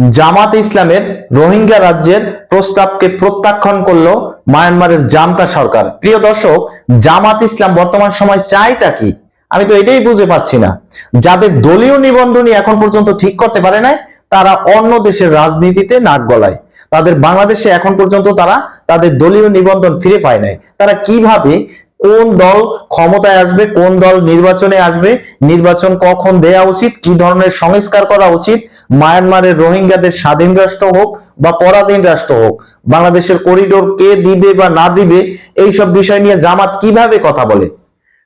জামাত ইসলামের রোহিঙ্গা রাজ্যের প্রস্তাবকে প্রত্যাখ্যান করল মায়ানমারের জামতা সরকার। প্রিয় দর্শক, জামাত ইসলাম বর্তমান সময় চাইটা কি? আমি তো এটাই বুঝে পারছি না। যাদের দলীয় নিবন্ধনই এখন পর্যন্ত ঠিক করতে পারে নাই, তারা অন্য দেশের রাজনীতিতে নাক গলায়। তাদের বাংলাদেশে এখন পর্যন্ত তারা তাদের দলীয় নিবন্ধন ফিরে পায় নাই। তারা কীভাবে কোন দল ক্ষমতায় আসবে, কোন দল নির্বাচনে আসবে, নির্বাচন কখন দেয়া উচিত, কি ধরনের সংস্কার করা উচিত, মায়ানমারের রোহিঙ্গাদের স্বাধীন রাষ্ট্র হোক বা পরাধীন রাষ্ট্র হোক, বাংলাদেশের করিডোর কে দিবে বা না দিবে এই সব বিষয় নিয়ে জামাত কীভাবে কথা বলে?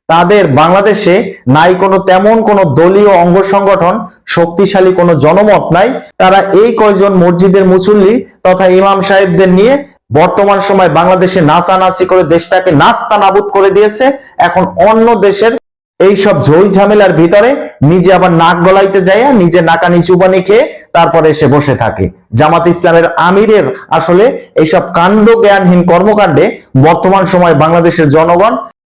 তাদের বাংলাদেশে নাই কোনো তেমন কোনো দলীয় অঙ্গ সংগঠন, শক্তিশালী কোনো জনমত নাই, তারা এই কয়জন মসজিদের মুসল্লি তথা ইমাম সাহেবদের নিয়ে বর্তমান সময় বাংলাদেশে নাচানাচি করে দেশটাকে নাস্তা নাবুদ করে দিয়েছে। এখন অন্য দেশের এই সব ঝই ঝামেলার ভিতরে নিজে আবার নাক গলাইতে যাইয়া নিজে নাকানি চুবানি খেয়ে তারপরে এসে বসে থাকে। জামাত ইসলামের আমিরের আসলে এইসব কাণ্ড জ্ঞানহীন কর্মকাণ্ডে বর্তমান সময় বাংলাদেশের জনগণ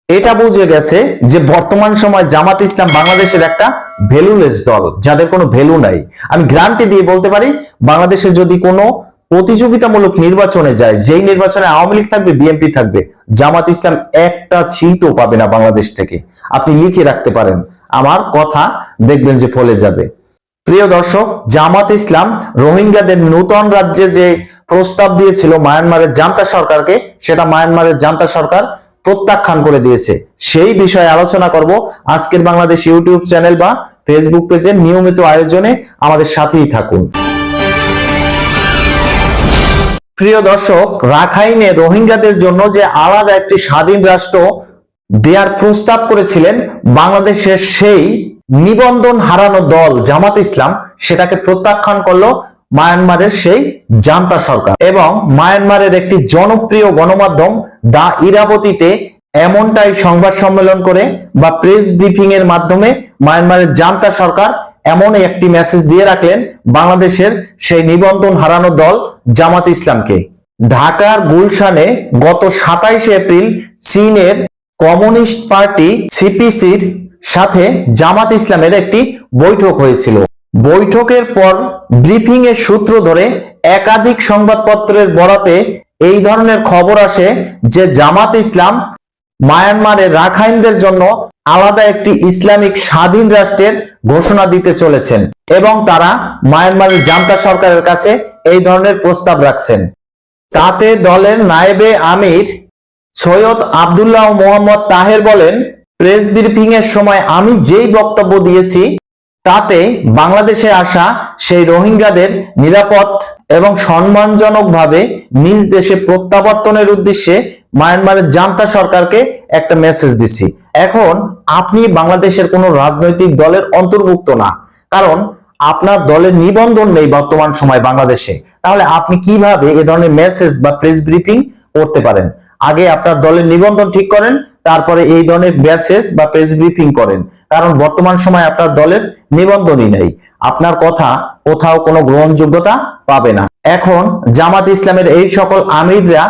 এটা বুঝে গেছে যে বর্তমান সময় জামাত ইসলাম বাংলাদেশের একটা ভ্যালুলেস দল, যাদের কোনো ভ্যালু নাই। আমি গ্রান্টি দিয়ে বলতে পারি, বাংলাদেশে যদি কোনো প্রতিযোগিতামূলক নির্বাচনে যায়। যেই নির্বাচনে আওয়ামী লীগ থাকবে, বিএনপি থাকবে। জামাত ইসলাম একটা ছিটও পাবে না বাংলাদেশ থেকে। আপনি লিখে রাখতে পারেন। আমার কথা দেখবেন যে ফলে যাবে। প্রিয় দর্শক, জামাত ইসলাম রোহিঙ্গাদের নূতন রাজ্যে যে প্রস্তাব দিয়েছিল মায়ানমারের জান্তা সরকারকে, সেটা মায়ানমারের জান্তা সরকার প্রত্যাখ্যান করে দিয়েছে। সেই বিষয়ে আলোচনা করব আজকের বাংলাদেশ ইউটিউব চ্যানেল বা ফেসবুক পেজের নিয়মিত আয়োজনে। আমাদের সাথেই থাকুন। প্রিয় দর্শক, রাখাইনে রোহিঙ্গাদের জন্য যে আলাদা একটি স্বাধীন রাষ্ট্র দেয়ার প্রস্তাব করেছিলেন বাংলাদেশের সেই নিবন্ধন হারানো দল জামাত ইসলাম, সেটাকে প্রত্যাখ্যান করল মায়ানমারের সেই জান্তা সরকার। এবং মায়ানমারের একটি জনপ্রিয় গণমাধ্যম দা ইরাবতীতে এমনটাই সংবাদ সম্মেলন করে বা প্রেস ব্রিফিং এর মাধ্যমে মায়ানমারের জান্তা সরকার এমন একটি মেসেজ দিয়ে রাখলেন বাংলাদেশের সেই নিবন্ধন হারানো দল জামাত ইসলামকে। ঢাকার গুলশানে গত সাতাইশে এপ্রিল চীনের কমিউনিস্ট পার্টি সিপিসির সাথে জামাত ইসলামের একটি বৈঠক হয়েছিল। বৈঠকের পর ব্রিফিং এর সূত্র ধরে একাধিক সংবাদপত্রের বরাতে এই ধরনের খবর আসে যে জামাত ইসলাম মায়ানমারের রাখাইনদের জন্য আলাদা একটি ইসলামিক স্বাধীন রাষ্ট্রের ঘোষণা দিতে চলেছেন এবং তারা মায়ানমারের জান্তা সরকারের কাছে এই ধরনের প্রস্তাব রাখছেন। তাতে দলের নায়েবে আমির সৈয়দ আবদুল্লাহ মোহাম্মদ তাহের বলেন, প্রেস ব্রিফিং এর সময় আমি যেই বক্তব্য দিয়েছি তাতে বাংলাদেশে আসা সেই রোহিঙ্গাদের নিরাপদ এবং সম্মানজনকভাবে নিজ দেশে প্রত্যাবর্তনের উদ্দেশ্যে মায়ানমারের জান্তা সরকারকে একটা মেসেজ দিছি। এখন আপনি বাংলাদেশের কোনো রাজনৈতিক দলের অন্তর্ভুক্ত না, কারণ আপনার দলের নিবন্ধন নেই বর্তমান সময় বাংলাদেশে। তাহলে আপনি কীভাবে এ ধরনের মেসেজ বা প্রেস ব্রিফিং করতে পারেন? আগে আপনার দলের নিবন্ধন ঠিক করেন, তারপরে এই ধরনের মেসেজ বা প্রেস ব্রিফিং করেন। কারণ বর্তমান সময় আপনার দলের নিবন্ধনই নেই। আপনার কথা কোথাও কোনো গ্রহণযোগ্যতা পাবে না। এখন জামাত ইসলামের এই সকল আমিররা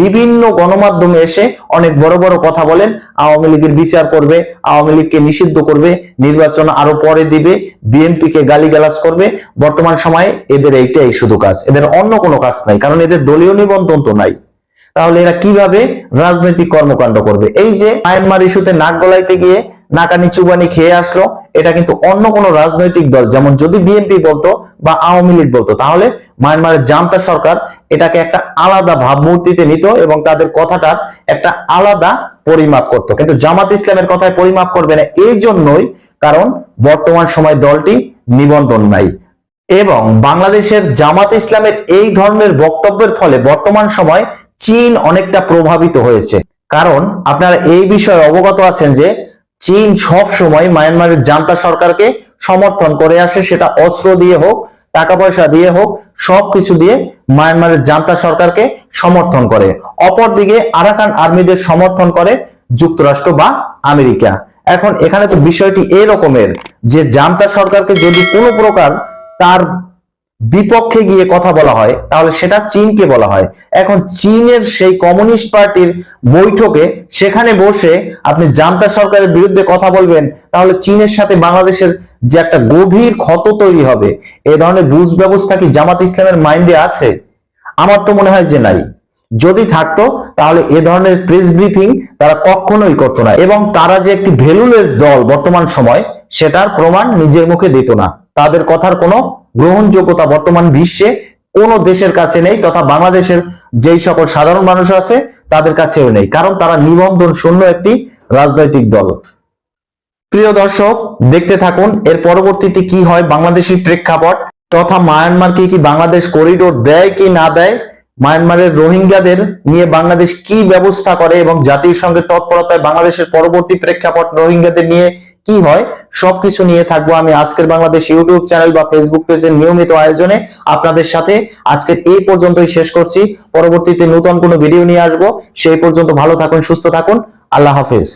বিভিন্ন গণমাধ্যমে এসে অনেক বড় বড় কথা বলেন, আওয়ামী লীগের বিচার করবে, আওয়ামী লীগকে নিষিদ্ধ করবে, নির্বাচন আরও পরে দিবে বিএনপি কে গালিগালাজ করবে। বর্তমান সময়ে এদের এইটাই শুধু কাজ। এদের অন্য কোনো কাজ নাই, কারণ এদের দলীয় নিবন্ধন তো নাই। তাহলে এরা কীভাবে রাজনৈতিক কর্মকাণ্ড করবে? এই যে মায়ানমার ইস্যুতে নাক গলাইতে গিয়ে নাকানি চুবানি খেয়ে আসলো, এটা কিন্তু অন্য কোনো রাজনৈতিক দল, যেমন যদি বিএনপি বলতো বা আওয়ামী লীগ বলতো, তাহলে মায়ানমারের জান্তা সরকার এটাকে একটা আলাদা ভাবমূর্তিতে নিত এবং তাদের কথাটার একটা আলাদা পরিমাপ করত। কিন্তু জামাত ইসলামের কথায় পরিমাপ করবে না এই জন্যই কারণ বর্তমান সময় দলটি নিবন্ধন নাই এবং বাংলাদেশের জামাত ইসলামের এই ধরনের বক্তব্যের ফলে বর্তমান সময় চীন অনেকটা প্রভাবিত হয়েছে। কারণ আপনারা এই বিষয়ে অবগত আছেন যে, চীন সব সময় মায়ানমারের জান্তা সরকারকে সমর্থন করে আসে, সেটা অস্ত্র দিয়ে হোক টাকা পয়সা দিয়ে হোক, সবকিছু দিয়ে মায়ানমারের জান্তা সরকারকে সমর্থন করে। অপরদিকে আরাকান আর্মিদের সমর্থন করে যুক্তরাষ্ট্র বা আমেরিকা। এখন এখানে তো বিষয়টি এই রকমের যে, জান্তা সরকারকে যদি কোনো প্রকার তার বিপক্ষে গিয়ে কথা বলা হয়, তাহলে সেটা চীনকে বলা হয়। এখন চীনের সেই কমিউনিস্ট পার্টির বৈঠকে সেখানে বসে আপনি জান্তা সরকারের বিরুদ্ধে কথা বলবেন, তাহলে চীনের সাথে বাংলাদেশের যে একটা গভীর ক্ষত তৈরি হবে, এ ধরনের বুঝ ব্যবস্থা কি জামাত ইসলামের মাইন্ডে আছে? আমার তো মনে হয় যে নাই। যদি থাকতো, তাহলে এ ধরনের প্রেস ব্রিফিং তারা কখনোই করতো না, এবং তারা যে একটি ভ্যালুলেস দল বর্তমান সময়, সেটার প্রমাণ নিজের মুখে দিত না। তাদের কথার কোনো গ্রহণযোগ্যতা বর্তমান বিশ্বে কোন দেশের কাছে নেই তথা বাংলাদেশের যেই সকল সাধারণ মানুষ আছে তাদের কাছেও নেই, কারণ তারা নিবন্ধন শূন্য একটি রাজনৈতিক দল। প্রিয় দর্শক, দেখতে থাকুন, এর পরবর্তীতে কি হয় বাংলাদেশের প্রেক্ষাপট তথা মায়ানমারকে কি বাংলাদেশ করিডোর দেয় কি না দেয়, মায়ানমারের রোহিঙ্গাদের নিয়ে বাংলাদেশ কি ব্যবস্থা করে এবং জাতিসংঘের তৎপরতায় বাংলাদেশের পরবর্তী প্রেক্ষাপট রোহিঙ্গাদের নিয়ে কি হয়? সবকিছু নিয়ে থাকব আমি আজকের বাংলাদেশ ইউটিউব চ্যানেল বা ফেসবুক পেজের নিয়মিত আয়োজনে আপনাদের সাথে। আজকের এই পর্যন্তই শেষ করছি। পরবর্তীতে নতুন কোনো ভিডিও নিয়ে আসব। সেই পর্যন্ত ভালো থাকুন, সুস্থ থাকুন। আল্লাহ হাফেজ।